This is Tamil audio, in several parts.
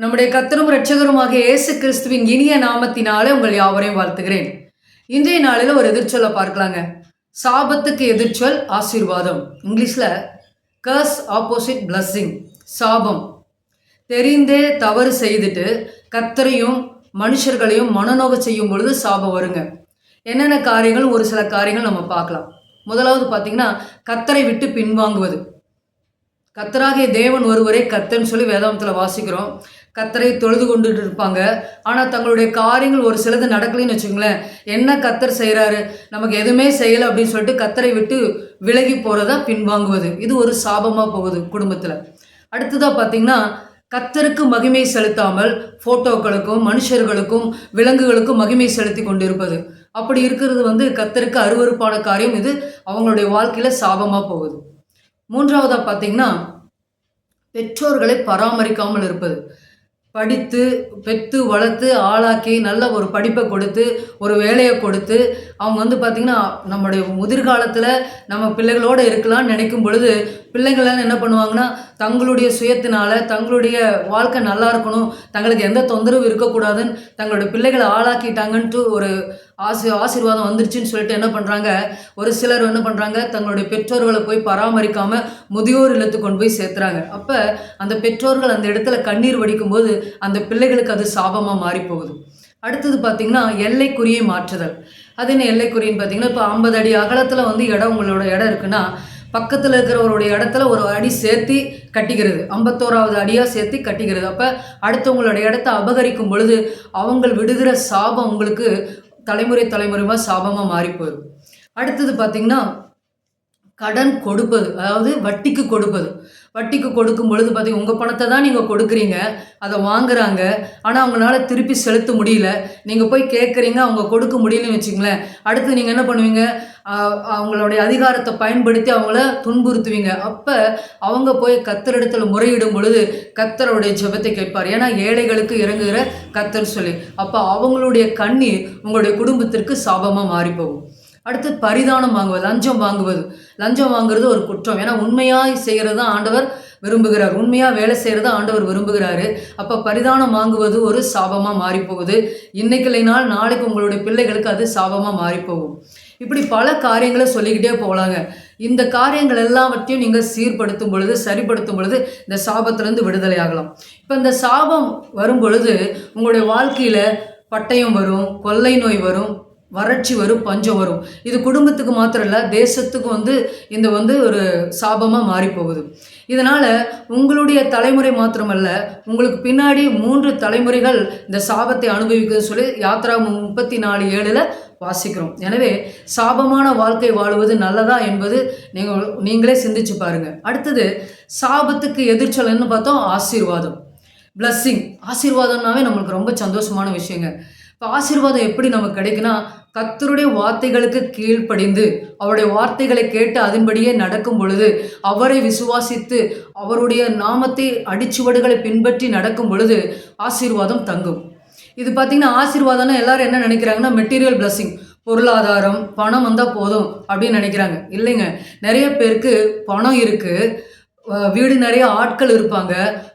நம்முடைய கத்தரும் இரட்சகருமாக இயேசு கிறிஸ்துவின் இனிய நாமத்தினாலே உங்கள் யாவரையும் வாழ்த்துகிறேன். இன்றைய நாளில் ஒரு எதிர்ச்சொல்லை பார்க்கலாங்க. சாபத்துக்கு எதிர்ச்சொல் ஆசீர்வாதம். இங்கிலீஷில் கர்ஸ் ஆப்போசிட் பிளஸ்ஸிங் சாபம். தெரிந்தே தவறு செய்துட்டு கத்தரையும் மனுஷர்களையும் மனநோக செய்யும் பொழுது சாபம் வருங்க. என்னென்ன காரியங்கள்? ஒரு சில காரியங்கள் நம்ம பார்க்கலாம். முதலாவது பார்த்தீங்கன்னா கத்தரை விட்டு பின்வாங்குவது. கத்தராகிய தேவன் ஒருவரே கத்தன்னு சொல்லி வேதாந்தத்தில் வாசிக்கிறோம். கத்தரை தொழுது கொண்டுட்டு இருப்பாங்க. ஆனால் தங்களுடைய காரியங்கள் ஒரு சிலது நடக்கலைன்னு வச்சுக்கோங்களேன். என்ன கத்தர் செய்கிறாரு நமக்கு எதுவுமே செய்யலை அப்படின்னு சொல்லிட்டு கத்தரை விட்டு விலகி போகிறதா பின்வாங்குவது. இது ஒரு சாபமாக போகுது குடும்பத்தில். அடுத்ததாக பார்த்தீங்கன்னா கத்தருக்கு மகிமை செலுத்தாமல் ஃபோட்டோக்களுக்கும் மனுஷர்களுக்கும் விலங்குகளுக்கும் மகிமை செலுத்தி கொண்டிருப்பது. அப்படி இருக்கிறது வந்து கத்தருக்கு அருவருப்பான காரியம். இது அவங்களுடைய வாழ்க்கையில் சாபமாக போகுது. மூன்றாவதாக பார்த்தீங்கன்னா பெற்றோர்களை பராமரிக்காமல் இருப்பது. படித்து பெற்று வளர்த்து ஆளாக்கி நல்ல ஒரு படிப்பை கொடுத்து ஒரு வேலையை கொடுத்து அவங்க வந்து பார்த்திங்கன்னா நம்முடைய முதிர்காலத்தில் நம்ம பிள்ளைகளோடு இருக்கலாம்னு நினைக்கும் பொழுது பிள்ளைங்களாம் என்ன பண்ணுவாங்கன்னா தங்களுடைய சுயத்தினால தங்களுடைய வாழ்க்கை நல்லா இருக்கணும் தங்களுக்கு எந்த தொந்தரவும் இருக்கக்கூடாதுன்னு தங்களுடைய பிள்ளைகளை ஆளாக்கிட்டாங்கன்ட்டு ஒரு ஆசி ஆசீர்வாதம் வந்துருச்சுன்னு சொல்லிட்டு என்ன பண்ணுறாங்க ஒரு சிலர் என்ன பண்ணுறாங்க தங்களுடைய பெற்றோர்களை போய் பராமரிக்காமல் முதியோர் இல்லத்துக்கு கொண்டு போய் சேர்த்துறாங்க. அப்போ அந்த பெற்றோர்கள் அந்த இடத்துல கண்ணீர் வடிக்கும்போது அந்த பிள்ளைகளுக்கு அது சாபமாக மாறி போகுது அடுத்தது பார்த்திங்கன்னா எல்லைக்குறியை மாற்றுதல். அது என்ன எல்லைக்குறின்னு பார்த்தீங்கன்னா இப்போ ஐம்பது அடி அகலத்தில் வந்து இடம் உங்களோட இடம் இருக்குன்னா பக்கத்தில் இருக்கிறவருடைய இடத்துல ஒரு அடி சேர்த்து கட்டிக்கிறது. ஐம்பத்தோராவது அடியாக சேர்த்து கட்டிக்கிறது. அப்போ அடுத்தவங்களோட இடத்த அபகரிக்கும் பொழுது அவங்க விடுகிற சாபம் உங்களுக்கு தலைமுறை தலைமுறைவாக சாபமாக மாறி போயிடும் அடுத்தது பார்த்திங்கன்னா கடன் கொடுப்பது அதாவது வட்டிக்கு கொடுப்பது. வட்டிக்கு கொடுக்கும் பொழுது பார்த்தீங்க உங்கள் பணத்தை தான் நீங்கள் கொடுக்குறீங்க அதை வாங்குறாங்க ஆனால் அவங்களால திருப்பி செலுத்த முடியல. நீங்கள் போய் கேட்குறீங்க அவங்க கொடுக்க முடியலன்னு வச்சுங்களேன் அடுத்து நீங்கள் என்ன பண்ணுவீங்க? அவங்களுடைய அதிகாரத்தை பயன்படுத்தி அவங்கள துன்புறுத்துவீங்க. அப்போ அவங்க போய் கத்தரிடத்தில் முறையிடும் பொழுது கத்தருடைய ஜெபத்தை கேட்பார். ஏன்னா ஏழைகளுக்கு இறங்குகிற கத்தர் சொல்லி. அப்போ அவங்களுடைய கண்ணீர் உங்களுடைய குடும்பத்திற்கு சாபமாக மாறி போகும் அடுத்து பரிதானம் வாங்குவது லஞ்சம் வாங்குவது. லஞ்சம் வாங்குறது ஒரு குற்றம். ஏன்னா உண்மையாக செய்கிறது தான் ஆண்டவர் விரும்புகிறார். உண்மையாக வேலை செய்கிறத ஆண்டவர் விரும்புகிறாரு. அப்போ பரிதானம் வாங்குவது ஒரு சாபமாக மாறிப்போகுது. இன்னைக்கு இல்லைனால் நாளைக்கு உங்களுடைய பிள்ளைகளுக்கு அது சாபமாக மாறிப்போகும். இப்படி பல காரியங்களை சொல்லிக்கிட்டே போகலாங்க. இந்த காரியங்கள் எல்லாவற்றையும் நீங்கள் சீர்படுத்தும் பொழுது சரிப்படுத்தும் பொழுது இந்த சாபத்திலேருந்து விடுதலை ஆகலாம். இப்போ இந்த சாபம் வரும் பொழுது உங்களுடைய வாழ்க்கையில் பட்டயம் வரும் கொள்ளை நோய் வரும் வறட்சி வரும் பஞ்சம் வரும். இது குடும்பத்துக்கு மாத்திரம் இல்லை தேசத்துக்கு வந்து இந்த வந்து ஒரு சாபமாக மாறி போகுது இதனால் உங்களுடைய தலைமுறை மாத்திரமல்ல உங்களுக்கு பின்னாடி மூன்று தலைமுறைகள் இந்த சாபத்தை அனுபவிக்குதுன்னு சொல்லி யாத்ரா முப்பத்தி நாலு ஏழில் வாசிக்கிறோம். எனவே சாபமான வாழ்க்கை வாழுவது நல்லதா என்பது நீங்கள் நீங்களே சிந்திச்சு பாருங்கள் அடுத்தது சாபத்துக்கு எதிர்ச்சல்னு பார்த்தோம் ஆசீர்வாதம். பிளஸ்ஸிங் ஆசீர்வாதம்னாவே நம்மளுக்கு ரொம்ப சந்தோஷமான விஷயங்க. இப்போ ஆசீர்வாதம் எப்படி நமக்கு கிடைக்குன்னா கத்தருடைய வார்த்தைகளுக்கு கீழ்ப்படிந்து அவருடைய வார்த்தைகளை கேட்டு அதன்படியே நடக்கும் பொழுது அவரை விசுவாசித்து அவருடைய நாமத்தை அடிச்சுவடுகளை பின்பற்றி நடக்கும் பொழுது ஆசீர்வாதம் தங்கும். இது பார்த்திங்கன்னா ஆசீர்வாதம்னா எல்லாரும் என்ன நினைக்கிறாங்கன்னா மெட்டீரியல் blessing பொருளாதாரம் பணம் வந்தால் போதும் அப்படின்னு நினைக்கிறாங்க. இல்லைங்க நிறைய பேருக்கு பணம் இருக்குது வீடு நிறைய ஆட்கள் இருப்பாங்க.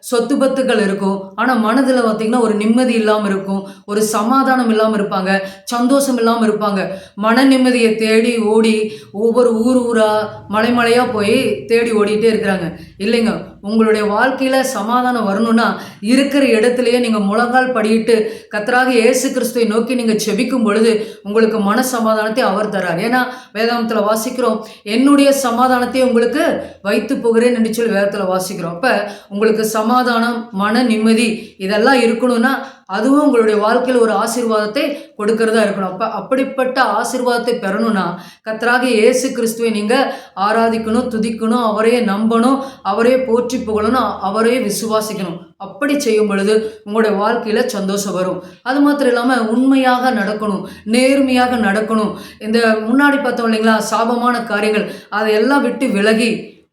சொத்து பத்துக்கள் இருக்கும். ஆனால் மனதில் பார்த்திங்கன்னா ஒரு நிம்மதி இல்லாமல் இருக்கும். ஒரு சமாதானம் இல்லாமல் இருப்பாங்க. சந்தோஷம் இல்லாமல் இருப்பாங்க. மன நிம்மதியை தேடி ஓடி ஒவ்வொரு ஊர் ஊராக மலைமலையாக போய் தேடி ஓடிட்டே இருக்கிறாங்க. இல்லைங்க உங்களுடைய வாழ்க்கையில் சமாதானம் வரணும்னா இருக்கிற இடத்துலையே நீங்கள் முழங்கால் படியிட்டு கத்தராக இயேசு கிறிஸ்துவை நோக்கி நீங்கள் செபிக்கும் பொழுது உங்களுக்கு மன சமாதானத்தை அவர் தரார். ஏன்னா வேதாந்தத்தில் வாசிக்கிறோம் என்னுடைய சமாதானத்தை உங்களுக்கு வைத்து போகிறேன் என்று சொல்லி வேதத்தில் வாசிக்கிறோம். அப்போ உங்களுக்கு சமாதானம் மன நிம்மதி இதெல்லாம் இருக்கணும்னா அதுவும் உங்களுடைய வாழ்க்கையில் ஒரு ஆசீர்வாதத்தை கொடுக்கறதா இருக்கணும். அப்போ அப்படிப்பட்ட ஆசீர்வாதத்தை பெறணும்னா கத்தராக இயேசு கிறிஸ்துவை நீங்கள் ஆராதிக்கணும் துதிக்கணும் அவரையே நம்பணும் அவரே போற்றி புகழணும் அவரையே விசுவாசிக்கணும். அப்படி செய்யும் பொழுது உங்களுடைய வாழ்க்கையில் சந்தோஷம் வரும். அது மாத்திரம் இல்லாமல் உண்மையாக நடக்கணும் நேர்மையாக நடக்கணும். இந்த முன்னாடி பார்த்தோம் இல்லைங்களா சாபமான காரியங்கள் அதையெல்லாம் விட்டு விலகி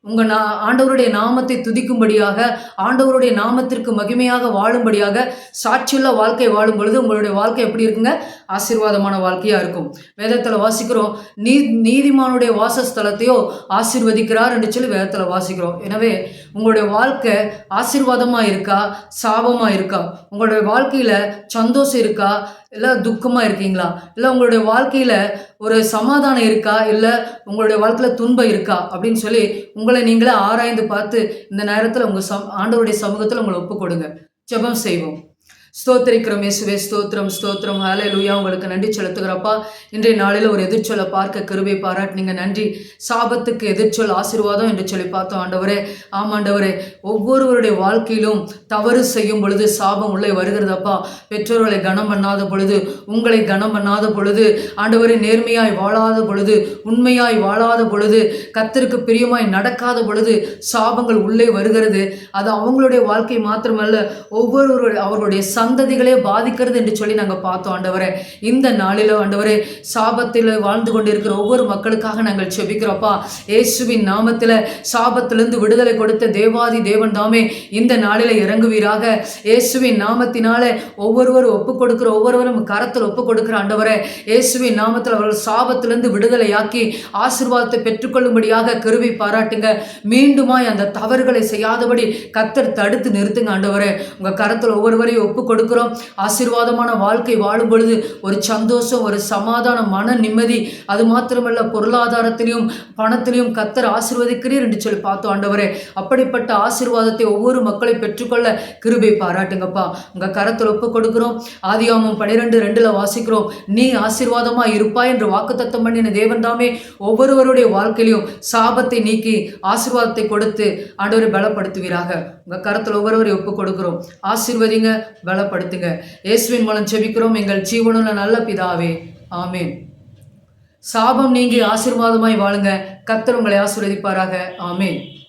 உங்கள் நா ஆண்டவருடைய நாமத்தை துதிக்கும்படியாக ஆண்டவருடைய நாமத்திற்கு மகிமையாக வாழும்படியாக சாட்சியுள்ள வாழ்க்கை வாழும் பொழுது உங்களுடைய வாழ்க்கை எப்படி இருக்குங்க? ஆசீர்வாதமான வாழ்க்கையாக இருக்கும். வேதத்தில் வாசிக்கிறோம் நீ நீதிமானுடைய வாசஸ்தலத்தையோ ஆசீர்வதிக்கிறார் என்று சொல்லி வேதத்தில் வாசிக்கிறோம். எனவே உங்களுடைய வாழ்க்கை ஆசீர்வாதமாக இருக்கா? சாபமாக இருக்கா? உங்களுடைய வாழ்க்கையில் சந்தோஷம் இருக்கா? இல்லை துக்கமாக இருக்கீங்களா? இல்லை உங்களுடைய வாழ்க்கையில் ஒரு சமாதானம் இருக்கா? இல்லை உங்களுடைய வாழ்க்கையில் துன்பம் இருக்கா? அப்படின்னு சொல்லி உங்களை நீங்களே ஆராய்ந்து பார்த்து இந்த நேரத்தில் உங்கள் சம் ஆண்டவருடைய சமூகத்தில் உங்களை ஒப்புக்கொடுங்க. ஜெபம் செய்வோம். ஸ்தோத்திரிக்கிறோம் இயேசுவே ஸ்தோத்திரம் ஸ்தோத்திரம். ஹாலே லூயா உங்களுக்கு நன்றி செலுத்துகிறப்பா. இன்றைய நாளில் ஒரு எதிர்ச்சொல்லை பார்க்க கிருபை பாராட்டினீங்க. நன்றி. சாபத்துக்கு எதிர்ச்சொல் ஆசீர்வாதம் என்று சொல்லி பார்த்தோம் ஆண்டவரே. ஆமாண்டவரே ஒவ்வொருவருடைய வாழ்க்கையிலும் தவறு செய்யும் பொழுது சாபம் உள்ளே வருகிறதப்பா. பெற்றோர்களை கனம் பண்ணாத பொழுது உங்களை கனம் பண்ணாத பொழுது ஆண்டவரை நேர்மையாய் வாழாத பொழுது உண்மையாய் வாழாத பொழுது கத்தருக்கு பிரியமாய் நடக்காத பொழுது சாபங்கள் உள்ளே வருகிறது. அது அவங்களுடைய வாழ்க்கை மாத்திரமல்ல ஒவ்வொருவருடைய அவர்களுடைய சந்ததிகளே பாதிக்கிறது என்று சொல்லி நாங்கள் பார்த்தோம் ஆண்டவரே. இந்த நாளில் ஆண்டவரே சாபத்தில் வாழ்ந்து கொண்டிருக்கிற ஒவ்வொரு மக்களுக்காக நாங்கள் செபிக்கிறோப்பா இயேசுவின் நாமத்தில் சாபத்திலிருந்து விடுதலை கொடுத்த தேவாதி தேவன் தாமே இந்த நாளில் இறங்குவீராக. இயேசுவின் நாமத்தினால ஒவ்வொருவரும் ஒப்பு கொடுக்கிற ஒவ்வொருவரும் கரத்தில் ஒப்பு கொடுக்கிற ஆண்டவரே இயேசுவின் நாமத்தில் அவர்கள் சாபத்திலிருந்து விடுதலையாக்கி ஆசீர்வாதத்தை பெற்றுக்கொள்ளும்படியாக கருவி பாராட்டுங்க. மீண்டுமாய் அந்த தவறுகளை செய்யாதபடி கத்தர் தடுத்து நிறுத்துங்க ஆண்டவரே. உங்கள் கரத்தில் ஒவ்வொருவரையும் ஒப்பு கொடுக்கிறோம். ஆசீர்வாதமான வாழ்க்கை வாழும் பொழுது ஒரு சந்தோஷம் ஒரு சமாதானம் மன நிம்மதி அது மாத்திரமல்ல பொருளாதாரத்திலையும் பணத்திலையும் கத்தர் ஆசீர்வதிக்கிறீர் என்று சொல்லி பார்த்தோம் ஆண்டவரே. அப்படிப்பட்ட ஆசீர்வாதத்தை ஒவ்வொரு மக்களை பெற்றுக்கொள்ள கிருபை பாராட்டுங்கப்பா. உங்கள் கரத்தில் ஒப்பு கொடுக்குறோம். ஆதியாமம் பனிரெண்டு ரெண்டில் வாசிக்கிறோம். நீ ஆசீர்வாதமா இருப்பாய் என்று வாக்குத்தத்தம் பண்ணின தேவன் தாமே. ஒவ்வொருவருடைய வாழ்க்கையிலையும் சாபத்தை நீக்கி ஆசீர்வாதத்தை கொடுத்து ஆண்டவரை பலப்படுத்துவீராக. உங்கள் கரத்தில் ஒவ்வொருவரை ஒப்பு கொடுக்கிறோம். ஆசீர்வதிங்க பலப்படுத்துங்க இயேசுவின் மூலம் செபிக்கிறோம் எங்கள் ஜீவனுள்ள நல்ல பிதாவே. ஆமேன். சாபம் நீங்கி ஆசீர்வாதமாய் வாழுங்க. கத்தர் உங்களை ஆசீர்வதிப்பாராக. ஆமேன்.